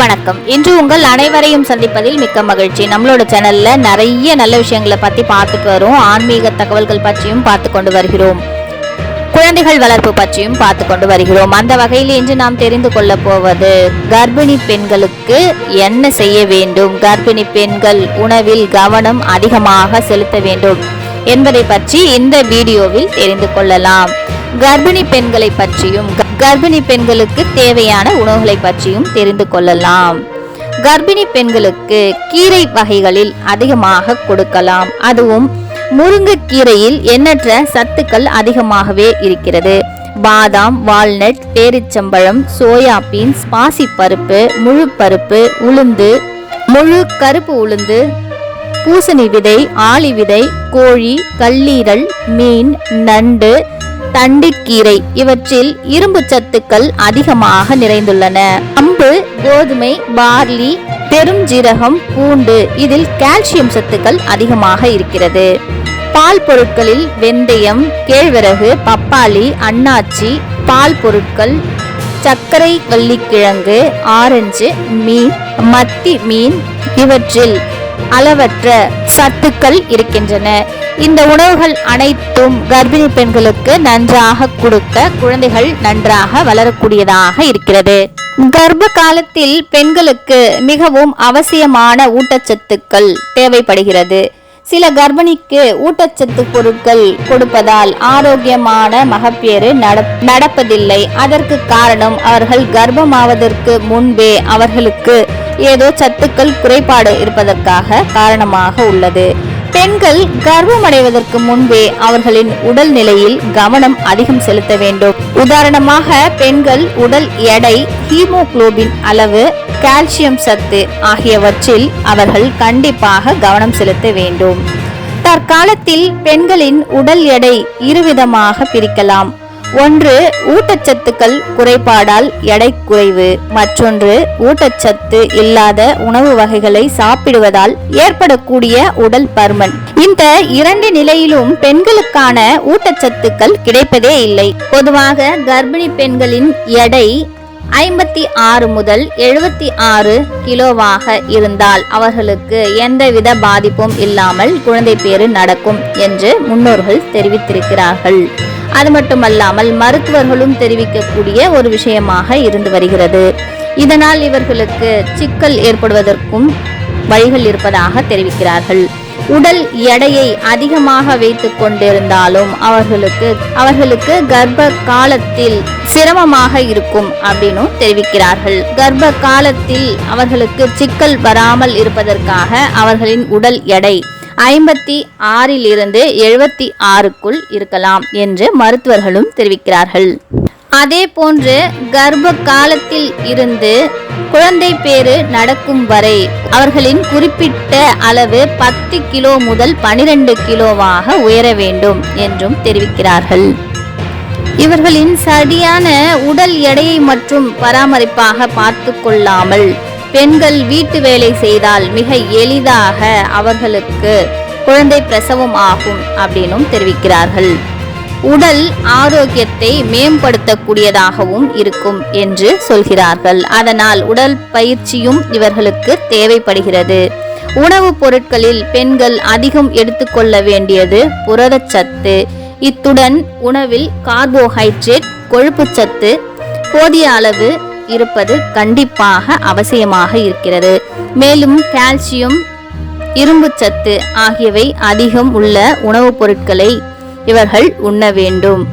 வணக்கம். இன்று உங்கள் அனைவரையும் சந்திப்பதில் மிக்க மகிழ்ச்சி. நம்மளோட சேனல்ல நிறைய நல்ல விஷயங்களை பத்தி பார்த்துட்டு வரும். ஆன்மீக தகவல்கள் பற்றியும் பார்த்து கொண்டு வருகிறோம். குழந்தைகள் வளர்ப்பு பற்றியும் பார்த்து கொண்டு வருகிறோம். அந்த வகையில் இன்று நாம் தெரிந்து கொள்ள போவது கர்ப்பிணி பெண்களுக்கு என்ன செய்ய வேண்டும்? கர்ப்பிணி பெண்கள் உணவில் கவனம் அதிகமாக செலுத்த வேண்டும் என்பதை பற்றி இந்த வீடியோவில் தெரிந்து கொள்ளலாம். கர்ப்பிணி பெண்களை பற்றியும் க- கர்ப்பிணி பெண்களுக்கு தேவையான உணவுகளை பற்றியும் தெரிந்து கொள்ளலாம். கர்ப்பிணி பெண்களுக்கு கீரை வகைகளில் அதிகமாக கொடுக்கலாம். அதுவும் முருங்கைக்கீரையில் எண்ணற்ற சத்துக்கள் அதிகமாகவே இருக்கிறது. பாதாம் வால்நட் பேரிச்சம்பழம் சோயா பீன்ஸ் பாசிப்பருப்பு முழு பருப்பு உளுந்து முழு கருப்பு உளுந்து பூசணி விதை ஆளி விதை கோழி கல்லீரல் மீன் நண்டு தண்டிக்கீரை இவற்றில் இரும்பு சத்துக்கள் அதிகமாக நிறைந்துள்ளன. அம்பு கோதுமை பார்லி பெருஞ்சீரகம் பூண்டு இதில் கால்சியம் சத்துக்கள் அதிகமாக இருக்கிறது. பால் பொருட்களில் வெந்தயம் கேழ்வரகு பப்பாளி அன்னாச்சி பால் பொருட்கள் சர்க்கரை வள்ளிக்கிழங்கு ஆரஞ்சு மீன் மத்தி மீன் இவற்றில் அளவற்ற சத்துக்கள் இருக்கின்றன. இந்த உணவுகள் அனைத்தும் கர்ப்பிணி பெண்களுக்கு நன்றாக கொடுக்க குழந்தைகள் நன்றாக வளரக்கூடியதாக இருக்கிறது. கர்ப்ப காலத்தில் பெண்களுக்கு மிகவும் அவசியமான ஊட்டச்சத்துக்கள் தேவைப்படுகிறது. சில கர்ப்பிணிக்கு ஊட்டச்சத்து பொருட்கள் கொடுப்பதால் ஆரோக்கியமான மகப்பேறு நட- நடப்பதில்லை. அதற்கு காரணம் அவர்கள் கர்ப்பமாவதற்கு முன்பே அவர்களுக்கு ஏதோ சத்துக்கள் குறைபாடு இருப்பதற்காக காரணமாக உள்ளது. பெண்கள் கர்ப்பமடைவதற்கு முன்பே அவர்களின் உடல் நிலையில் கவனம் அதிகம் செலுத்த வேண்டும். உதாரணமாக பெண்கள் உடல் எடை ஹீமோகுளோபின் அளவு கால்சியம் சத்து ஆகியவற்றில் அவர்கள் கண்டிப்பாக கவனம் செலுத்த வேண்டும். தற்காலத்தில் பெண்களின் உடல் எடை இருவிதமாக பிரிக்கலாம். ஒன்று ஊட்டச்சத்துக்கள் குறைபாடால் எடை குறைவு. மற்றொன்று ஊட்டச்சத்து இல்லாத உணவு வகைகளை சாப்பிடுவதால் ஏற்படக்கூடிய உடல் பருமன். இந்த இரண்டு நிலையிலும் பெண்களுக்கான ஊட்டச்சத்துக்கள் கிடைப்பதே இல்லை. பொதுவாக கர்ப்பிணி பெண்களின் எடை ஐம்பத்தி ஆறு முதல் எழுபத்தி ஆறு கிலோவாக இருந்தால் அவர்களுக்கு எந்தவித பாதிப்பும் இல்லாமல் குழந்தை பேறு நடக்கும் என்று முன்னோர்கள் தெரிவித்திருக்கிறார்கள். அது மட்டுமல்லாமல் மருத்துவர்களும் தெரிவிக்கக்கூடிய ஒரு விஷயமாக இருந்து வருகிறது. இதனால் இவர்களுக்கு சிக்கல் ஏற்படுவதற்கும் வழிகள் இருப்பதாக தெரிவிக்கிறார்கள். உடல் எடையை அதிகமாக வைத்து கொண்டிருந்தாலும் அவர்களுக்கு அவர்களுக்கு கர்ப்ப காலத்தில் சிரமமாக இருக்கும் அப்படின்னும் தெரிவிக்கிறார்கள். கர்ப்ப காலத்தில் அவர்களுக்கு சிக்கல் வராமல் இருப்பதற்காக அவர்களின் உடல் எடை ஐம்பத்தி ஆறிலிருந்து எழுபத்தி ஆறுக்குள் இருக்கலாம் என்று மருத்துவர்களும் தெரிவிக்கிறார்கள். அதே போன்று கர்ப்ப காலத்தில் இருந்து குழந்தை பேறு நடக்கும் வரை அவர்களின் குறிப்பிட்ட அளவு பத்து கிலோ முதல் பனிரெண்டு கிலோவாக உயர வேண்டும் என்றும் தெரிவிக்கிறார்கள். இவர்களின் சரியான உடல் எடையை மற்றும் பராமரிப்பாக பார்த்து கொள்ளாமல் பெண்கள் வீட்டு வேலை செய்தால் மிக எளிதாக அவர்களுக்கு குழந்தை பிரசவம் ஆகும் அப்படின்னும் தெரிவிக்கிறார்கள். உடல் ஆரோக்கியத்தை மேம்படுத்தக்கூடியதாகவும் இருக்கும் என்று சொல்கிறார்கள். அதனால் உடல் பயிற்சியும் இவர்களுக்கு தேவைப்படுகிறது. உணவுப் பொருட்களில் பெண்கள் அதிகம் எடுத்துக்கொள்ள வேண்டியது புரதச்சத்து இத்துடன் உணவில் கார்போஹைட்ரேட் கொழுப்புச்சத்து போதிய அளவு இருப்பது கண்டிப்பாக அவசியமாக இருக்கிறது. மேலும் கால்சியம் இரும்புச்சத்து ஆகியவை அதிகம் உள்ள உணவுப் பொருட்களை இவர்கள் உண்ண வேண்டும்.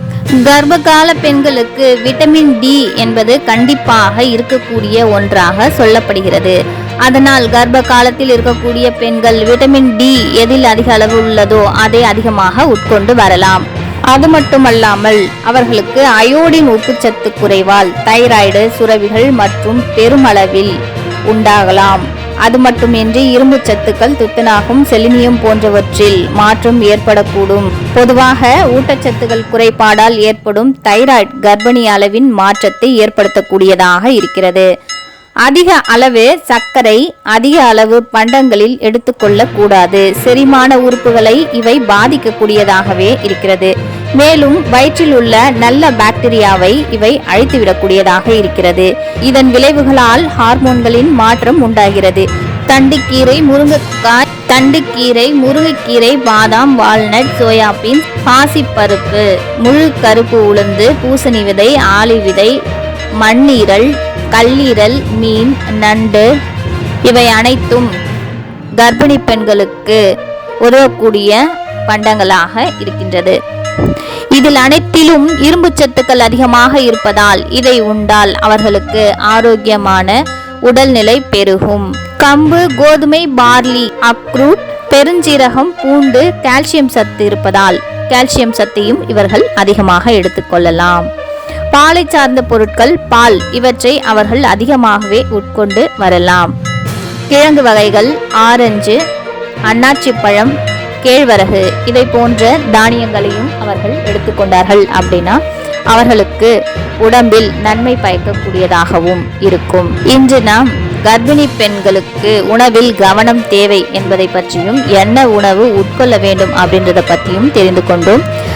கர்ப்பகால பெண்களுக்கு விட்டமின் டி என்பது கண்டிப்பாக இருக்கக்கூடிய ஒன்றாக சொல்லப்படுகிறது. அதனால் கர்ப்ப காலத்தில் இருக்கக்கூடிய பெண்கள் விட்டமின் டி எதில் அதிக அளவு உள்ளதோ அதை அதிகமாக உட்கொண்டு வரலாம். அது மட்டுமல்லாமல் அவர்களுக்கு அயோடின் உப்புச்சத்து குறைவால் தைராய்டு சுரவிகள் மற்றும் பெருமளவில் உண்டாகலாம். அது மட்டுமின்றி இரும்பு சத்துக்கள் துத்தநாகம் செலினியம் போன்றவற்றில் மாற்றம் ஏற்படக்கூடும். பொதுவாக ஊட்டச்சத்துக்கள் குறைபாடால் ஏற்படும் தைராய்டு கர்ப்பிணி அளவின் மாற்றத்தை ஏற்படுத்தக்கூடியதாக இருக்கிறது. அதிக அளவு சர்க்கரை அதிக அளவு பண்டங்களில் எடுத்துக்கொள்ள கூடாது. செரிமான உறுப்புகளை இவை பாதிக்கக்கூடியதாகவே இருக்கிறது. மேலும் வயிற்றில் உள்ள நல்ல பாக்டீரியாவை இவை அழித்துவிடக்கூடியதாக இருக்கிறது. இதன் விளைவுகளால் ஹார்மோன்களின் மாற்றம் உண்டாகிறது. தண்டுக்கீரை முருங்கைக்காய் தண்டுக்கீரை முருங்கைக்கீரை பாதாம் வால்நட் சோயாபீன் பாசிப்பருப்பு முழு கருப்பு உளுந்து பூசணி விதை ஆலி விதை மண்ணீரல் கல்லீரல் மீன் நண்டு இவை அனைத்தும் கர்ப்பிணி பெண்களுக்கு உதவக்கூடிய பண்டங்களாக இருக்கின்றது. இதில் அனைத்திலும் இரும்பு சத்துக்கள் அதிகமாக இருப்பதால் இதை உண்டால் அவர்களுக்கு ஆரோக்கியமான உடல்நிலை பெருகும். கம்பு கோதுமை பார்லி அக்ரூட் பெருஞ்சீரகம் பூண்டு கால்சியம் சத்து இருப்பதால் கால்சியம் சத்தையும் இவர்கள் அதிகமாக எடுத்துக்கொள்ளலாம் பாலை சார்ந்த பொருட்கள் பால் இவற்றை அவர்கள் அதிகமாகவே உட்கொண்டு வரலாம். கிழங்கு வகைகள் ஆரஞ்சு அன்னாச்சி பழம் கேழ்வரகு இதை போன்ற தானியங்களையும் அவர்கள் எடுத்துக்கொண்டார்கள் அப்படின்னா அவர்களுக்கு உடம்பில் நன்மை பயக்கக்கூடியதாகவும் இருக்கும். இன்று நாம் கர்ப்பிணி பெண்களுக்கு உணவில் கவனம் தேவை என்பதை பற்றியும் என்ன உணவு உட்கொள்ள வேண்டும் அப்படின்றத பற்றியும் தெரிந்து கொண்டோம்.